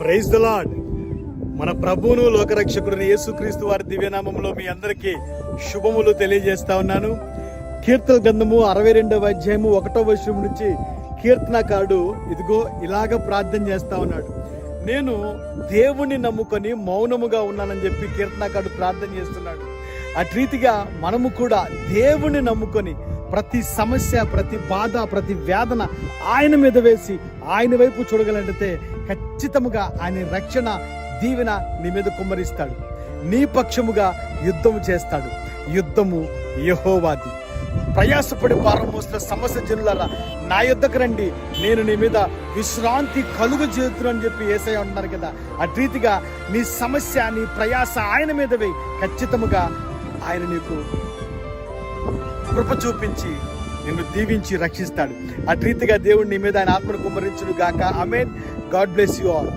Praise the lord మన ప్రభువును లోకరక్షకుడు యేసుక్రీస్తు వారి దివ్యనామంలో మీ అందరికీ శుభములు తెలియజేస్తా ఉన్నాను. కీర్తన గ్రంథము అరవై రెండవ అధ్యాయము ఒకటో వర్షం నుంచి కీర్తనకారుడు ఇదిగో ఇలాగ ప్రార్థన చేస్తా ఉన్నాడు. నేను దేవుణ్ణి నమ్ముకొని మౌనముగా ఉన్నానని చెప్పి కీర్తనకారుడు ప్రార్థన చేస్తున్నాడు. అటు రీతిగా మనము కూడా దేవుణ్ణి నమ్ముకొని ప్రతి సమస్య ప్రతి బాధ ప్రతి వేదన ఆయన మీద వేసి ఆయన వైపు చూడగలంటే ఖచ్చితముగా ఆయన రక్షణ దీవెన నీ మీద కుమ్మరిస్తాడు. నీ పక్షముగా యుద్ధము చేస్తాడు. యుద్ధము యహోవాది. ప్రయాసపడి భారం మోసిన సమస్య జనులారా నా యుద్ధకు రండి. నేను నీ మీద విశ్రాంతి కలుగు చేతును అని చెప్పి ఏసై ఉన్నారు కదా. అటు రీతిగా నీ సమస్య నీ ప్రయాస ఆయన మీదవే ఖచ్చితముగా ఆయన నీకు కృప చూపించి నిన్ను దీవించి రక్షిస్తాడు. అటు రీతిగా దేవుడు నీ మీద ఆయన ఆత్మను కుమరించును గాక amen God bless you all.